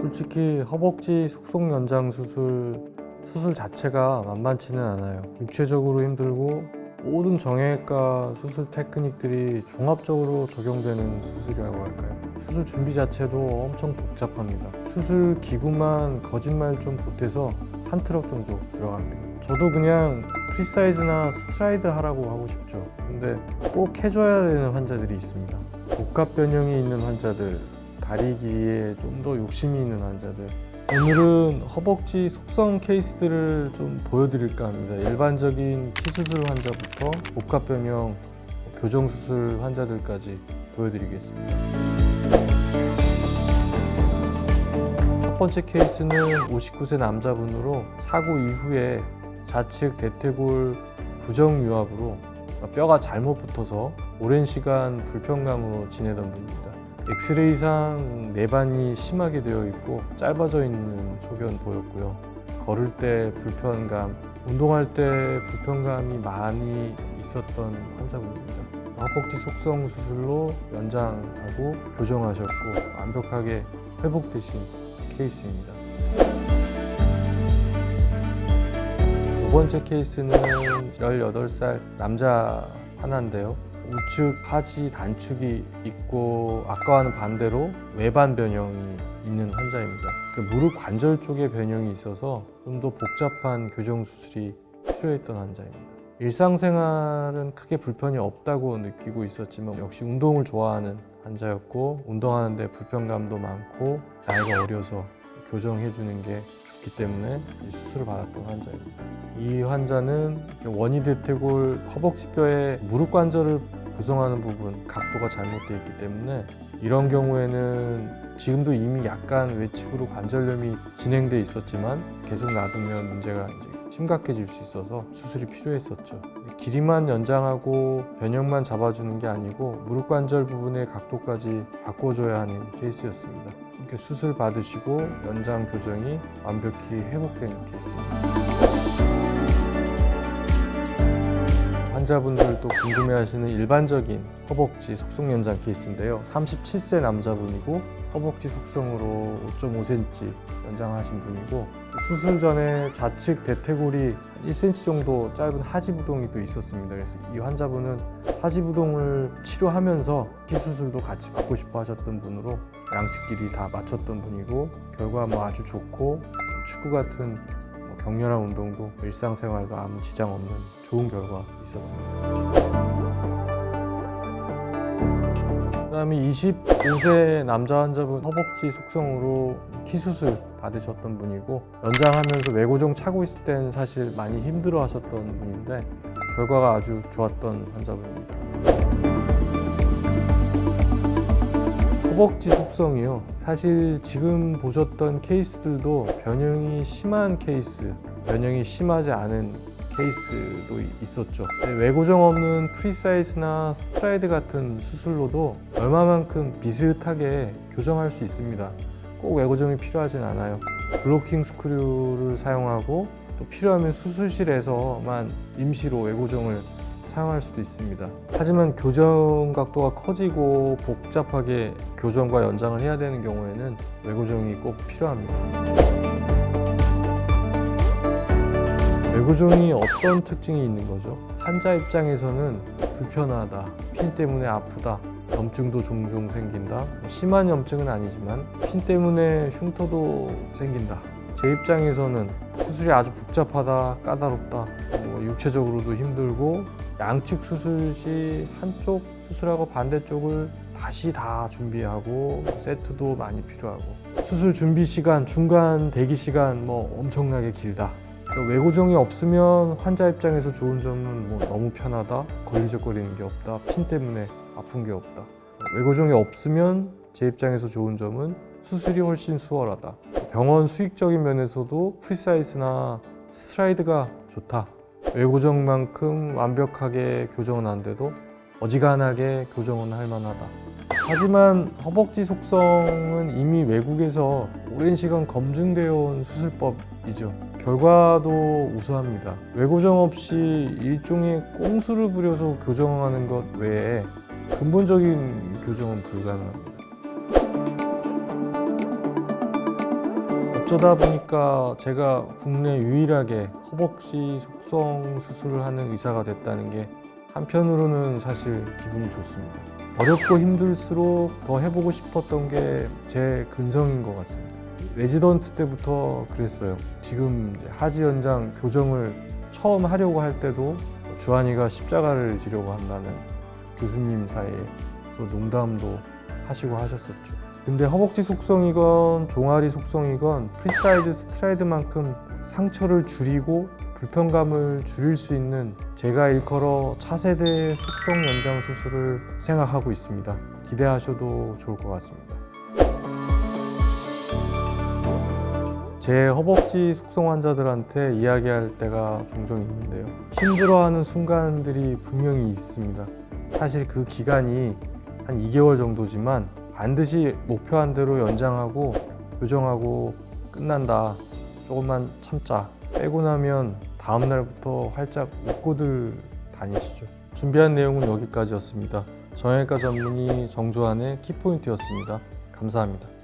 솔직히 허벅지 속속 연장 수술 수술 자체가 만만치는 않아요. 육체적으로 힘들고 모든 정형외과 수술 테크닉들이 종합적으로 적용되는 수술이라고 할까요? 수술 준비 자체도 엄청 복잡합니다. 수술 기구만 거짓말 좀 보태서 한 트럭 정도 들어갑니다. 저도 그냥 프리사이즈나 스트라이드 하라고 하고 싶죠. 근데 꼭 해줘야 되는 환자들이 있습니다. 복합 변형이 있는 환자들, 다리 길이에 좀 더 욕심이 있는 환자들. 오늘은 허벅지 속성 케이스들을 좀 보여드릴까 합니다. 일반적인 키수술 환자부터 복합 변형, 교정 수술 환자들까지 보여드리겠습니다. 첫 번째 케이스는 59세 남자분으로 사고 이후에 좌측 대퇴골 부정 유압으로 뼈가 잘못 붙어서 오랜 시간 불편감으로 지내던 분입니다. 엑스레이상 내반이 심하게 되어 있고 짧아져 있는 소견 보였고요. 걸을 때 불편감, 운동할 때 불편감이 많이 있었던 환자분입니다. 허벅지 속성 수술로 연장하고 교정하셨고 완벽하게 회복되신 케이스입니다. 두 번째 케이스는 18살 남자 하나인데요. 우측 하지 단축이 있고 아까와는 반대로 외반 변형이 있는 환자입니다. 그 무릎 관절 쪽에 변형이 있어서 좀 더 복잡한 교정 수술이 필요했던 환자입니다. 일상생활은 크게 불편이 없다고 느끼고 있었지만 역시 운동을 좋아하는 환자였고 운동하는데 불편감도 많고 나이가 어려서 교정해 주는 게 좋기 때문에 이 수술을 받았던 환자입니다. 이 환자는 원이 대퇴골 허벅지뼈의 무릎 관절을 구성하는 부분 각도가 잘못되어 있기 때문에 이런 경우에는 지금도 이미 약간 외측으로 관절염이 진행돼 있었지만 계속 놔두면 문제가 이제 심각해질 수 있어서 수술이 필요했었죠. 길이만 연장하고 변형만 잡아주는 게 아니고 무릎 관절 부분의 각도까지 바꿔줘야 하는 케이스였습니다. 이렇게 수술 받으시고 연장 교정이 완벽히 회복되는 케이스입니다. 환자분들도 궁금해하시는 일반적인 허벅지 속성 연장 케이스인데요. 37세 남자분이고 허벅지 속성으로 5.5cm 연장하신 분이고 수술 전에 좌측 대퇴골이 1cm 정도 짧은 하지부동이 또 있었습니다. 그래서 이 환자분은 하지부동을 치료하면서 피수술도 같이 받고 싶어 하셨던 분으로 양측 길이 다 맞췄던 분이고 결과 뭐 아주 좋고 축구 같은 뭐 격렬한 운동도 일상생활과 아무 지장 없는 좋은 결과 있었습니다. 그다음에 25세 남자 환자분 허벅지 속성으로 키 수술 받으셨던 분이고 연장하면서 외고정 차고 있을 때는 사실 많이 힘들어 하셨던 분인데 결과가 아주 좋았던 환자분입니다. 허벅지 속성이요. 사실 지금 보셨던 케이스들도 변형이 심한 케이스, 변형이 심하지 않은 케이스도 있었죠. 외고정 없는 프리사이즈나 스트라이드 같은 수술로도 얼마만큼 비슷하게 교정할 수 있습니다. 꼭 외고정이 필요하진 않아요. 블로킹 스크류를 사용하고 또 필요하면 수술실에서만 임시로 외고정을 사용할 수도 있습니다. 하지만 교정 각도가 커지고 복잡하게 교정과 연장을 해야 되는 경우에는 외고정이 꼭 필요합니다. 외고정이 어떤 특징이 있는 거죠? 환자 입장에서는 불편하다, 핀 때문에 아프다, 염증도 종종 생긴다. 뭐 심한 염증은 아니지만 핀 때문에 흉터도 생긴다. 제 입장에서는 수술이 아주 복잡하다, 까다롭다, 뭐 육체적으로도 힘들고 양측 수술 시 한쪽 수술하고 반대쪽을 다시 다 준비하고 세트도 많이 필요하고 수술 준비 시간, 중간 대기 시간 뭐 엄청나게 길다. 외고정이 없으면 환자 입장에서 좋은 점은 뭐 너무 편하다, 걸리적거리는 게 없다, 핀 때문에 아픈 게 없다. 외고정이 없으면 제 입장에서 좋은 점은 수술이 훨씬 수월하다. 병원 수익적인 면에서도 프리사이즈나 스트라이드가 좋다. 외고정만큼 완벽하게 교정은 안 돼도 어지간하게 교정은 할 만하다. 하지만 허벅지 속성은 이미 외국에서 오랜 시간 검증되어 온 수술법이죠. 결과도 우수합니다. 외고정 없이 일종의 꼼수를 부려서 교정하는 것 외에 근본적인 교정은 불가능합니다. 어쩌다 보니까 제가 국내 유일하게 허벅지 속성 수술을 하는 의사가 됐다는 게 한편으로는 사실 기분이 좋습니다. 어렵고 힘들수록 더 해보고 싶었던 게 제 근성인 것 같습니다. 레지던트 때부터 그랬어요. 지금 하지 연장 교정을 처음 하려고 할 때도 주한이가 십자가를 지려고 한다는 교수님 사이에서 농담도 하시고 하셨었죠. 근데 허벅지 속성이건 종아리 속성이건 프리사이드 스트라이드만큼 상처를 줄이고 불편감을 줄일 수 있는 제가 일컬어 차세대 속성 연장 수술을 생각하고 있습니다. 기대하셔도 좋을 것 같습니다. 제 허벅지 속성 환자들한테 이야기할 때가 종종 있는데요. 힘들어하는 순간들이 분명히 있습니다. 사실 그 기간이 한 2개월 정도지만 반드시 목표한 대로 연장하고 교정하고 끝난다. 조금만 참자. 빼고 나면 다음 날부터 활짝 웃고들 다니시죠. 준비한 내용은 여기까지였습니다. 정형외과 전문의 정조한의 키포인트였습니다. 감사합니다.